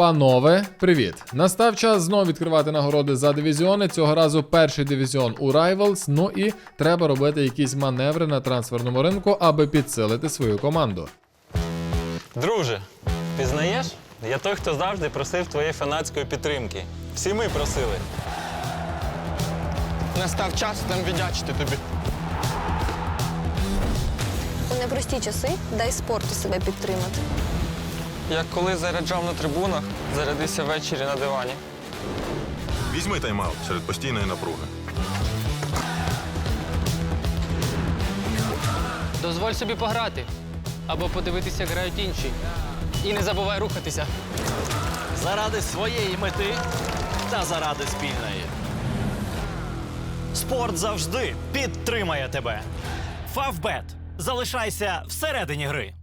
Панове, привіт! Настав час знову відкривати нагороди за дивізіони. Цього разу перший дивізіон у Rivals. Ну і треба робити якісь маневри на трансферному ринку, аби підсилити свою команду. Друже, пізнаєш? Я той, хто завжди просив твоєї фанатської підтримки. Всі ми просили. Настав час нам віддячити тобі. У непрості часи дай спорту себе підтримати. Як коли заряджав на трибунах, зарядися ввечері на дивані. Візьми тайм-аут серед постійної напруги. Дозволь собі пограти або подивитися, як грають інші. І не забувай рухатися. заради своєї мети та заради спільної. Спорт завжди підтримає тебе. Фавбет. Залишайся всередині гри.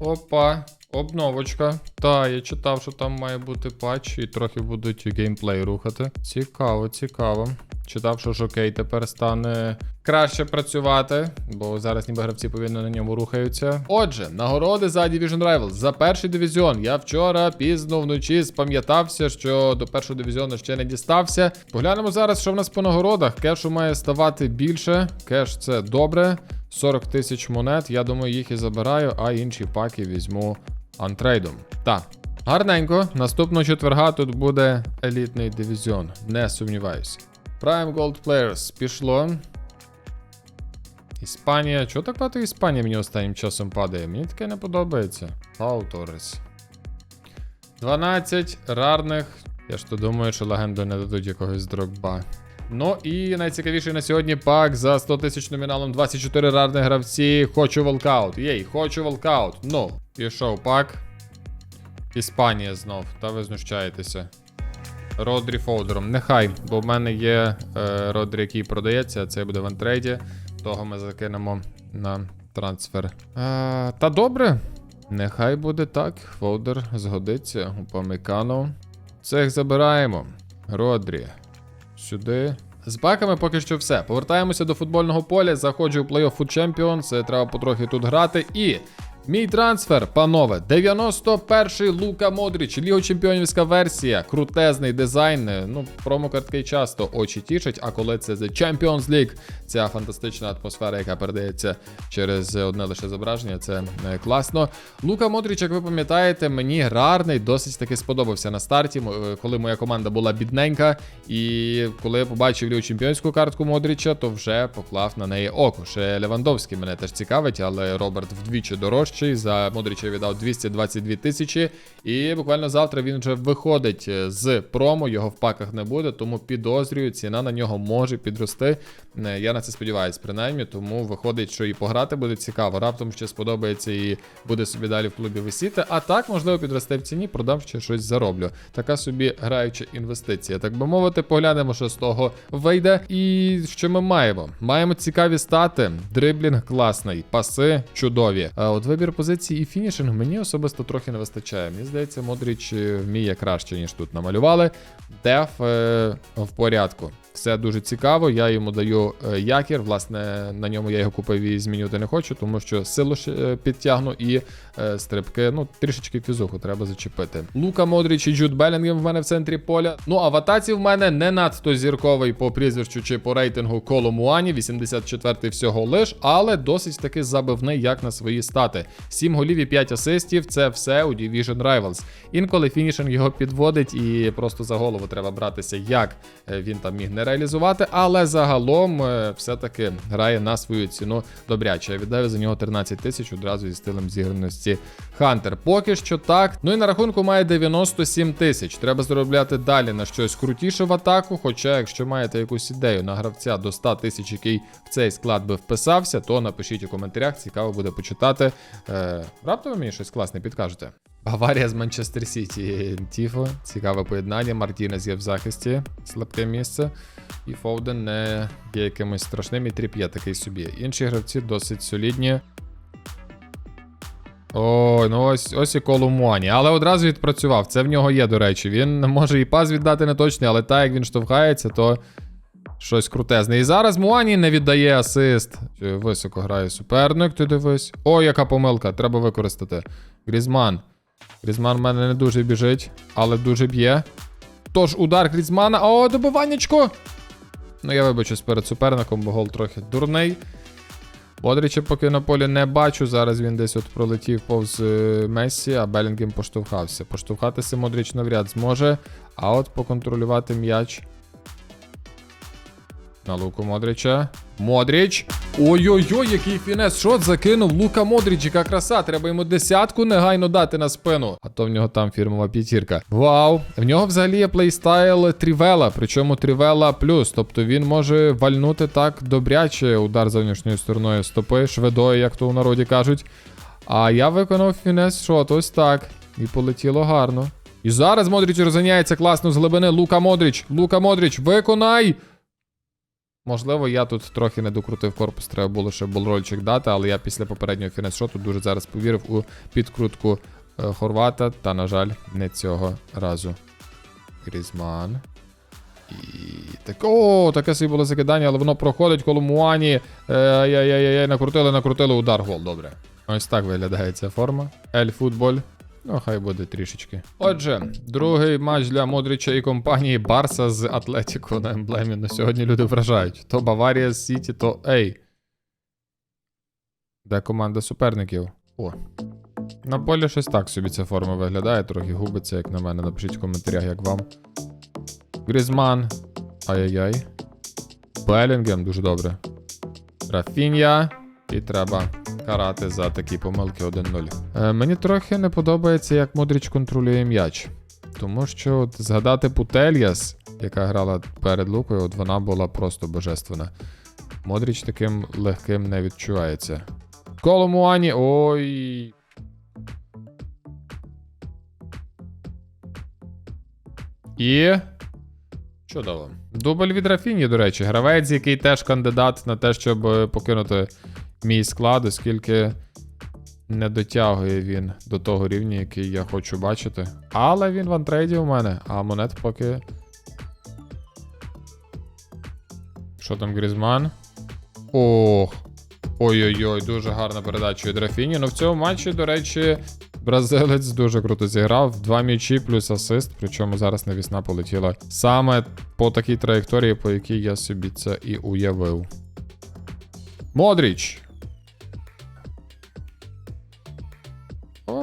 Опа, обновочка. Та, я читав, що там має бути патч і трохи будуть геймплей рухати. Цікаво, цікаво. Читав, що жокей тепер стане краще працювати, бо зараз ніби гравці повільно на ньому рухаються. Отже, нагороди за Division Rivals. За перший дивізіон. Я вчора пізно вночі спам'ятався, що до першого дивізіону ще не дістався. Поглянемо зараз, що в нас по нагородах. Кешу має ставати більше. Кеш це добре. 40 тисяч монет. Я думаю, їх і забираю, а інші паки візьму антрейдом. Так. Гарненько. Наступного четверга тут буде елітний дивізіон. Не сумніваюся. Prime Gold Players пішло. Іспанія. Чого так багато Іспанії мені останнім часом падає? Мені таке не подобається. Пау Торрес. 12 рарних. Я ж то думаю, що легенду не дадуть якогось дрогба. Ну і найцікавіший на сьогодні пак за 100 тисяч номіналом 24 рарних гравці. Хочу волкаут. Єй, хочу волкаут. Ну, пішов пак. Іспанія знов. Та ви знущаєтеся. Родрі фолдером. Нехай, бо в мене є е, Родрі, який продається, це буде в антрейді. Того ми закинемо на трансфер. Е, та добре. Нехай буде так. Фолдер згодиться. Упамекано. Цих забираємо. Родрі. Сюди. З баками поки що все. Повертаємося до футбольного поля. Заходжу у плей-офф Food Champions. Треба потрохи тут грати. І мій трансфер, панове, 91-й Лука Модріч, Ліго Чемпіонівська версія, крутезний дизайн. Ну, промокартки часто очі тішать, а коли це The Champions League, ця фантастична атмосфера, яка передається через одне лише зображення, це е, класно. Лука Модріч, як ви пам'ятаєте, мені гарний, досить таки сподобався на старті, е, коли моя команда була бідненька. І коли я побачив Лігу чемпіонську картку Модріча, то вже поклав на неї око. Ще Левандовський мене теж цікавить, але Роберт вдвічі дорожчий. За Модріча віддав 222 тисячі. І буквально завтра він вже виходить е, з промо, його в паках не буде, тому підозрюю, ціна на нього може підрости. Е, Я на це сподіваюся, принаймні, тому виходить, що і пограти буде цікаво. Раптом ще сподобається і буде собі далі в клубі висіти. А так, можливо, підросте в ціні, продам ще щось зароблю. Така собі граюча інвестиція. Так би мовити, поглянемо, що з того вийде. І що ми маємо? Маємо цікаві стати. Дриблінг класний, паси чудові. А от вибір позиції і фінішинг мені особисто трохи не вистачає. Мені здається, Модріч е, вміє краще, ніж тут намалювали. Деф е, в порядку. Все дуже цікаво. Я йому даю е, якір. Власне, на ньому я його купив і змінювати не хочу, тому що силу е, підтягну і е, стрибки. Ну, трішечки фізуху треба зачепити. Лука Модріч і Джуд Белінгем в мене в центрі поля. Ну а в атаці в мене не надто зірковий по прізвищу чи по рейтингу Коло Муані, 84-й всього лиш, але досить таки забивний як на свої стати. 7 голів і 5 асистів це все у Division Rivals. Інколи фінішинг його підводить і просто за голову треба братися, як він там міг не реалізувати. Але загалом е, все-таки грає на свою ціну добряче. Я віддаю за нього 13 тисяч одразу зі стилем зіграності Хантер. Поки що так. Ну і на рахунку має 97 тисяч. Треба заробляти далі на щось крутіше в атаку. Хоча, якщо маєте якусь ідею на гравця до 100 тисяч, який в цей склад би вписався, то напишіть у коментарях. Цікаво буде почитати. Е, раптом мені щось класне підкажете. Баварія з Манчестер Сіті. Тіфо. Цікаве поєднання. Мартінес є в захисті. Слабке місце. І Фоуден не є якимось страшним, і Тріп'є такий собі. Інші гравці досить солідні. Ой, ну ось ось і коло Муані. Але одразу відпрацював. Це в нього є, до речі. Він може і пас віддати не точний, але так як він штовхається, то щось крутезне. І зараз Муані не віддає асист. Високо грає суперник, ти дивись. Ой, яка помилка, треба використати. Грізман. Грізман в мене не дуже біжить, але дуже б'є. Тож удар Грізмана. О, добиваннячко! Ну, я вибачусь перед суперником, бо гол трохи дурний. Модріча поки на полі не бачу. Зараз він десь от пролетів повз е, Мессі, а Белінгем поштовхався. Поштовхатися Модріч навряд зможе. А от поконтролювати м'яч. На луку Модріча. Модріч. Ой-ой-ой, який фінес. Шот закинув. Лука Модріч, яка краса. Треба йому десятку негайно дати на спину. А то в нього там фірмова п'ятірка. Вау. В нього взагалі є плейстайл Трівела, причому Трівела плюс. Тобто він може вальнути так добряче удар зовнішньою стороною стопи, шведою, як то у народі кажуть. А я виконав фінес шот, ось так. І полетіло гарно. І зараз Модріч розганяється класно з глибини. Лука Модріч. Лука Модріч, виконай! Можливо, я тут трохи не докрутив корпус, треба було ще болрольчик дати, але я після попереднього фінес-шоту дуже зараз повірив у підкрутку е, Хорвата, та, на жаль, не цього разу. Грізман. І так. О, таке собі було закидання, але воно проходить Коломуані. Е, Яй-яй-яй, накрутили, накрутили удар, гол, добре. Ось так виглядає ця форма. Ель футболь. Ну, хай буде трішечки. Отже, другий матч для Модріча і компанії Барса з Атлетіко на емблемі. На сьогодні люди вражають. То Баварія з Сіті, то Ей. Де команда суперників? О. На полі щось так собі ця форма виглядає, трохи губиться, як на мене. Напишіть в коментарях, як вам. Грізман. Ай-яй-яй. Белінгем, дуже добре. Рафінья. І треба карати за такі помилки 1-0. Е, мені трохи не подобається, як Модріч контролює м'яч. Тому що от згадати Путельяс, яка грала перед Лукою, от вона була просто божественна. Модріч таким легким не відчувається. Коломуані. Ой. І. Чудово. Дубль від Рафіні, до речі, гравець, який теж кандидат на те, щоб е, покинути мій склад, оскільки не дотягує він до того рівня, який я хочу бачити. Але він в антрейді у мене, а монет поки. Що там, Грізман? Ох. Ой-ой-ой, дуже гарна передача від Рафіні. Ну в цьому матчі, до речі, бразилець дуже круто зіграв. Два м'ячі плюс асист. Причому зараз навісна полетіла саме по такій траєкторії, по якій я собі це і уявив. Модріч.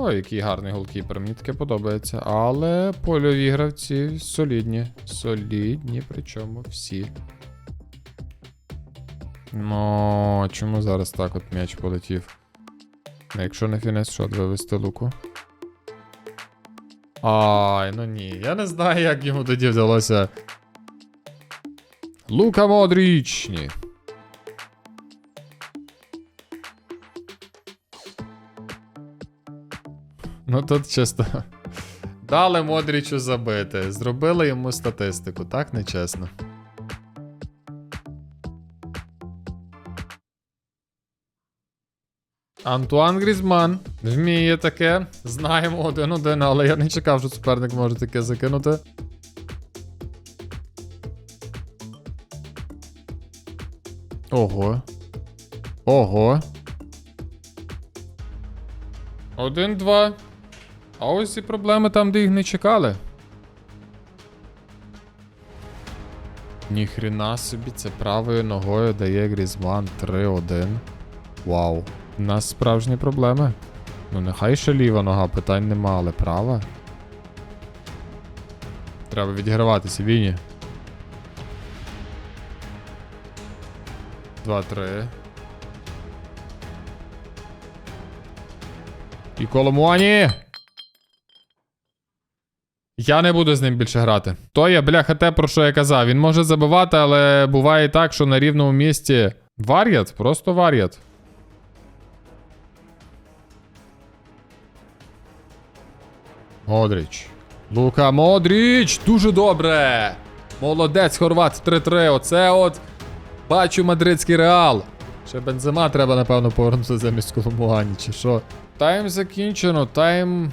О, який гарний голкіпер, мені таке подобається. Але польові гравці солідні. Солідні, причому всі. Ну, чому зараз так от м'яч полетів? Ну, Якщо не фінес, шот вивести луку. Ай, ну ні. Я не знаю, як йому тоді вдалося. Лука Модріч. Ні. Ну тут чисто. Дали Модрічу забити. Зробили йому статистику, так нечесно. Антуан Грізман вміє таке. Знаємо один-один, але я не чекав, що суперник може таке закинути. Ого. Ого. Один-два. А ось і проблеми там, де їх не чекали. Ніхрена собі, це правою ногою дає Грізман 3-1. Вау. У нас справжні проблеми. Ну, нехай ще ліва нога, питань нема, але права. Треба відіграватися, Віні. 2-3. І Коломуані! Я не буду з ним більше грати. То є, бляха, те, про що я казав. Він може забивати, але буває так, що на рівному місці. Вар'ят, просто вар'ят. Модріч. Лука Модріч! Дуже добре! Молодець, Хорват 3-3. Оце от. Бачу мадридський реал. Ще бензима треба, напевно, повернути замість Коломуані, чи що. Тайм закінчено, тайм.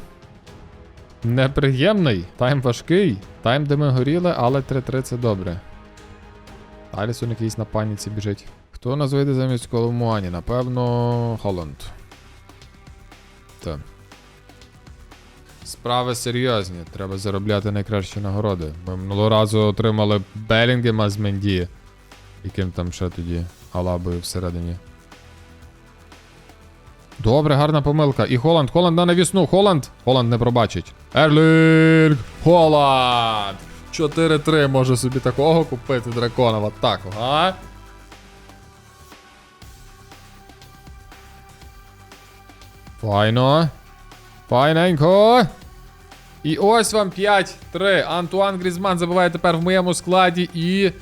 Неприємний, тайм важкий. Тайм, де ми горіли, але 3-3 це добре. Алісон якийсь на паніці біжить. Хто нас вийде замість Коломуані? Напевно, Холланд. Так. Справи серйозні. Треба заробляти найкращі нагороди. Ми минулого разу отримали Белінгема з Менді. Яким там ще тоді алабою всередині. Добре, гарна помилка. І Холланд, Холланд на навісну. Холланд. Холланд не пробачить. Ерлінг! Холланд! 4-3 може собі такого купити дракона в атаку, а? Файно. Файненько. І ось вам 5-3. Антуан Грізман забиває тепер в моєму складі. І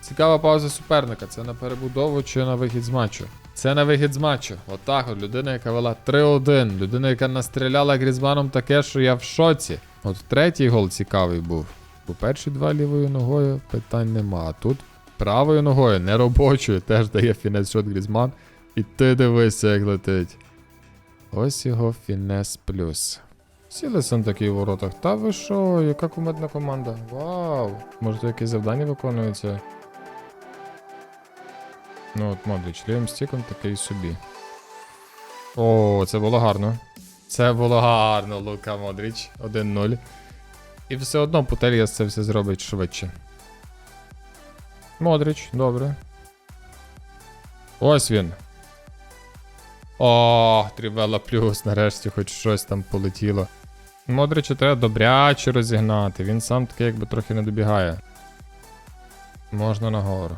цікава пауза суперника. Це на перебудову чи на вихід з матчу? Це на вихід з матчу. Отак от людина, яка вела 3-1. Людина, яка настріляла Грізманом таке, що я в шоці. От третій гол цікавий був. Бо перші два лівою ногою питань нема. А тут правою ногою, не робочою, теж дає фінес шот Грізман. І ти дивися, як летить. Ось його фінес плюс. Сілесон такий у воротах. Та ви що, яка кумедна команда? Вау! Може, то якесь завдання виконується? Ну от Модрич, лівим стіком такий собі. О, це було гарно. Це було гарно, Лука Модріч. 1-0. І все одно Путельяс це все зробить швидше. Модріч, добре. Ось він. О, Трівела плюс, нарешті хоч щось там полетіло. Модрича треба добряче розігнати. Він сам таки якби трохи не добігає. Можна нагору.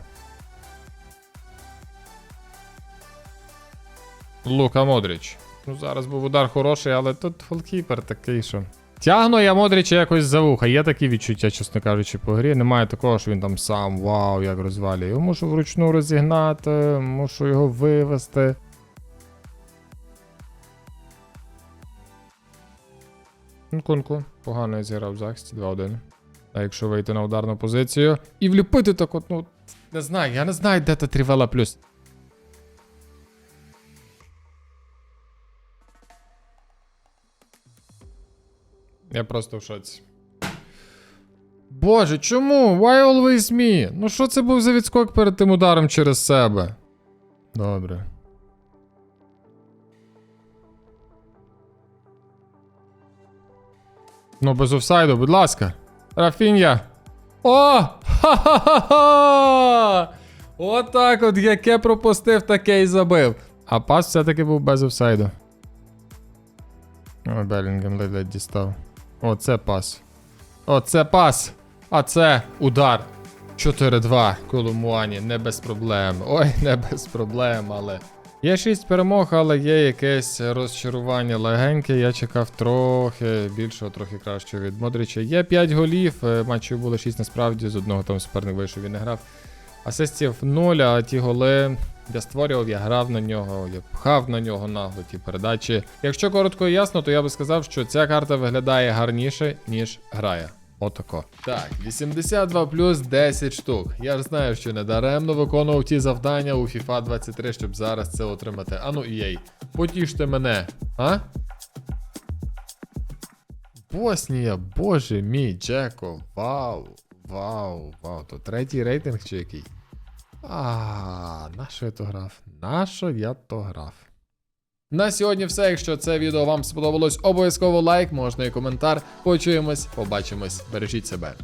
Лука Модрич. Ну, зараз був удар хороший, але тут фолкіпер такий, що. Тягну я Модрича якось за вуха. Є такі відчуття, чесно кажучи, по грі. Немає такого, що він там сам вау, як розвалює. Його мушу вручну розігнати, мушу його вивести. Нкунку. Погано я зіграв в захисті 2-1. А якщо вийти на ударну позицію і вліпити так от, ну. Не знаю, я не знаю, де та Трівела плюс. Я просто в шоці. Боже, чому? Why always me? Ну що це був за відскок перед тим ударом через себе? Добре. Ну, без офсайду, будь ласка. Рафінья. О! Ха-ха-ха-ха! Отак от, яке пропустив, таке і забив. А пас все-таки був без офсайду. Ой, Белінгем ледь дістав. О, це пас. О, це пас. А це удар. 4-2 Колумуані, не без проблем. Ой, не без проблем, але. Є 6 перемог, але є якесь розчарування легеньке. Я чекав трохи більшого, трохи кращого від Модрича. Є 5 голів, е, матчів було 6 насправді, з одного там суперник вийшов, він не грав. Асистів 0, а ті голи я створював, я грав на нього, я пхав на нього нагло ті передачі. Якщо коротко і ясно, то я би сказав, що ця карта виглядає гарніше, ніж грає. Отако. Так, 82 плюс 10 штук. Я ж знаю, що не даремно виконував ті завдання у FIFA 23, щоб зараз це отримати. Ану єй, потіште мене, а? Боснія, боже мій, Джеко, вау, вау, вау. То третій рейтинг чи який? А, на що я то грав? На що я то грав? На сьогодні все. Якщо це відео вам сподобалось, обов'язково лайк, можна і коментар. Почуємось, побачимось. Бережіть себе.